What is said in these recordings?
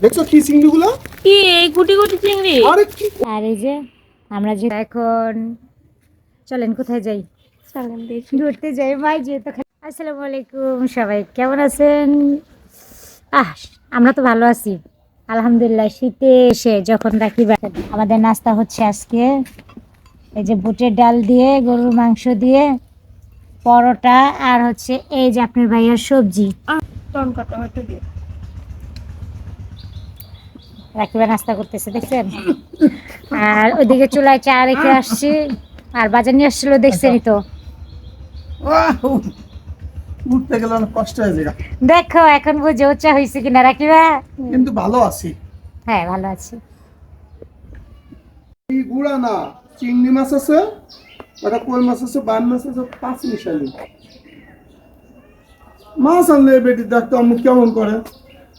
দেখছ কি চিংড়িগুলো? কি এই গুটি গুটি চিংড়ি? আরে কি? আর যে আমরা যে এখন চলেন কোথায় যাই? চলেন দেখি। ঘুরতে যাই ভাই যেহেতু খালি- আসসালামু আলাইকুম সবাই কেমন আছেন? আহ আমরা তো ভালো আছি। আলহামদুলিল্লাহ শীতে এসে যখন রাখি আমাদের নাস্তা হচ্ছে আজকে। এই যে বুটের ডাল দিয়ে গরুর মাংস দিয়ে পরোটা আর হচ্ছে এই যে আপনার ভাইয়ের সবজি। হয়তো দিয়ে রাকিবা নাস্তা করতেছে দেখছেন? আর ওইদিকে চুলায় চা রেখে আসছি আর বাজার নিয়ে আসছিল দেখছেনই তো। উঠতে গেলে অনেক কষ্ট হয়ে যায়। দেখো এখন বুঝে উচ্চা হয়েছে কিনা রাকিবা কিন্তু ভালো আছি। হ্যাঁ ভালো আছি। গুড়া না চিংড়ি মাছ আছে ওটা কই মাছ আছে বান মাছ আছে পাঁচ মিশালি। মাছ আনলে বেটি দেখতো আমি কেমন করে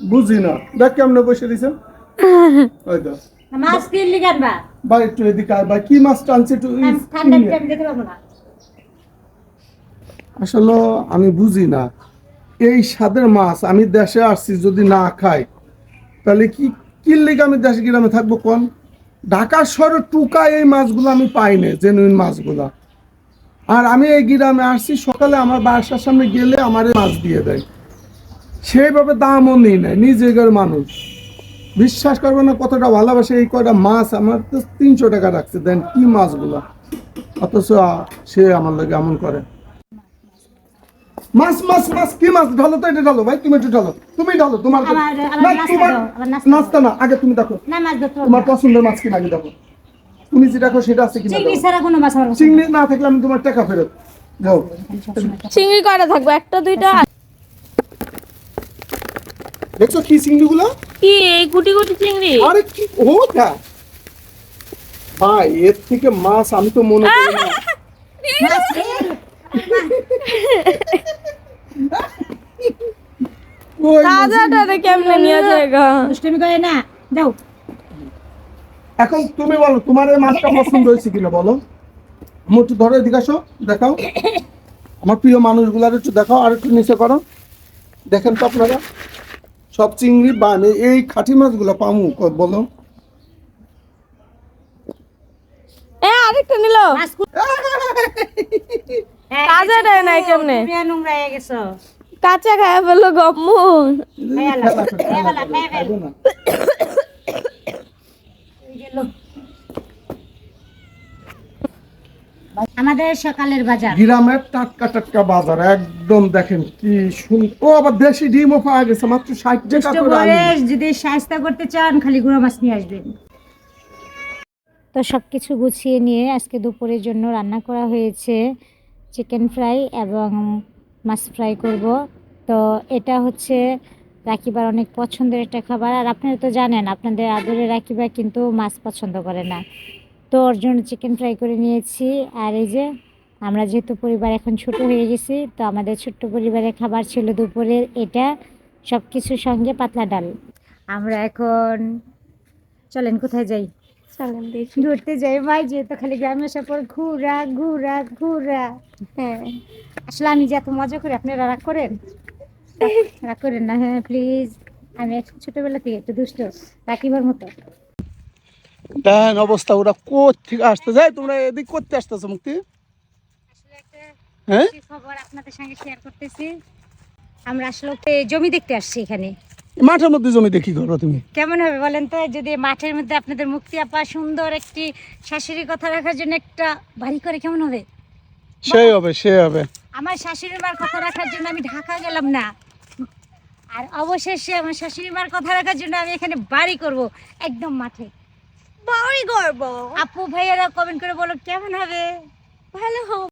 বুঝি না। দেখ কেমন বসে তো মাছ কিনলি কেনবা ভাই একটু এদিকে আয় ভাই। কি মাছ টানছে একটু ঠান্ডা আমি দেখতে পাবো না। আসলে আমি বুঝি না। এই স্বাদের মাছ আমি দেশে আসছি যদি না খাই তাহলে কি কি লেগে আমি দেশে গ্রামে থাকব কোন? ঢাকার শহরে টুকা এই মাছগুলো আমি পাই না জেনুইন মাছগুলো। আর আমি এই গ্রামে আসছি সকালে আমার বাসার সামনে গেলে আমার মাছ দিয়ে দেয়। সেইভাবে দামও নেই না নিজের মানুষ। বিশ্বাস করবে না কতটা ভালোবাসে এই কয়টা মাছ আমার তো তিনশো টাকা রাখছে দেন কি মাছগুলো? অথচ সে আমার লাগে এমন করে। মাছ মাছ মাছ কি মাছ? ঢালো তো এটা ঢালো ভাই তুমি একটু ঢালো তুমি ঢালো তোমার না নাস্তা আগে তুমি দেখো। তোমার পছন্দের মাছ কিনা আগে দেখো। তুমি যেটা দেখো সেটা আছে কিনা চিংড়ি দাও। ছাড়া কোনো মাছ আমার চিংড়ি না। থাকলে আমি তোমার টাকা ফেরত যাও চিংড়ি কয়টা থাকবে? একটা দুইটা? দেখছ কি চিংড়িগুলো? কি এই গুটি গুটি চিংড়ি? আরে কি ওটা ভাই এর থেকে মাছ আমি তো মনে করি না। মাছ খেয়ে- ওই তাজাটা কেমনে নিয়ে যায় দুষ্টুমি করে না যাও। এখন তুমি বলো তোমার এই মাছটা পছন্দ হয়েছে কিনা বলো? একটু ধরো এদিকে আসো দেখাও। আমার প্রিয় মানুষগুলার একটু দেখাও আর একটু নিচে করো। দেখেন তো আপনারা। সব চিংড়ি বা আমি এই খাঁটি মাছগুলো পামু বলো এ আরেকটা নিল মাছ কু- হ্যাঁ, নাই কেমনে নোংরা হয়ে গেছো কাঁচা খায় ফেলল গম্মু খেয়াল খেলা আছে, তো, খেলা খেয়াল তো, আছে, খেয়াল। খাব না। এই গেল। আমাদের সকালের বাজার। গ্রামের টাটকা টাটকা বাজার একদম দেখেন কি শুন ও আবার দেশি ডিমও পাওয়া গেছে মাত্র ষাট টাকা করে যদি সাহায্য করতে চান খালি গুঁড়ো মাছ নিয়ে আসবেন। তো সব কিছু গুছিয়ে নিয়ে আজকে দুপুরের জন্য রান্না করা হয়েছে চিকেন ফ্রাই এবং মাছ ফ্রাই করব। তো এটা হচ্ছে রাকিবার অনেক পছন্দের একটা খাবার। আর আপনারা তো জানেন আপনাদের আদরে রাকিবা কিন্তু মাছ পছন্দ করে না। তো ওর জন্য চিকেন ফ্রাই করে নিয়েছি। আর এই যে আমরা যেহেতু পরিবার এখন ছোট হয়ে গেছি তো আমাদের ছোট্ট পরিবারের খাবার ছিল দুপুরের এটা সব কিছুর সঙ্গে পাতলা ডাল। আমরা এখন চলেন কোথায় যাই? চলেন ঘুরতে যাই ভাই যেহেতু খালি গ্রামে আসার পর ঘুরা ঘুরা ঘুরা। হ্যাঁ। আসলে আমি যে এত মজা করি আপনারা রাগ করেন? রাগ করেন না হ্যাঁ প্লিজ আমি এক ছোটবেলা থেকে একটু দুষ্ট রাখিবার মতো। দেখেন অবস্থা ওরা কোথ থেকে আসতে? যায় তোমরা এদিক করতে আসতেছো মুক্তি। হ্যাঁ? খবর আপনাদের সঙ্গে শেয়ার করতেছি। আমরা আসলে জমি দেখতে আসছি এখানে। মাঠের মধ্যে জমি দেখি করো তুমি? কেমন হবে বলেন তো? যদি মাঠের মধ্যে আপনাদের মুক্তি আপা সুন্দর একটি শাশুড়ি কথা রাখার জন্য একটা বাড়ি করে কেমন হবে? সেই হবে সে হবে। আমার শাশুড়ি মার কথা রাখার জন্য আমি ঢাকা গেলাম না। আর অবশেষে আমার শাশুড়ি মার কথা রাখার জন্য আমি এখানে বাড়ি করব একদম মাঠে। বাড়ি গর্ব। আপু ভাইয়ারা কমেন্ট করে বলো কেমন হবে? ভালো হোক।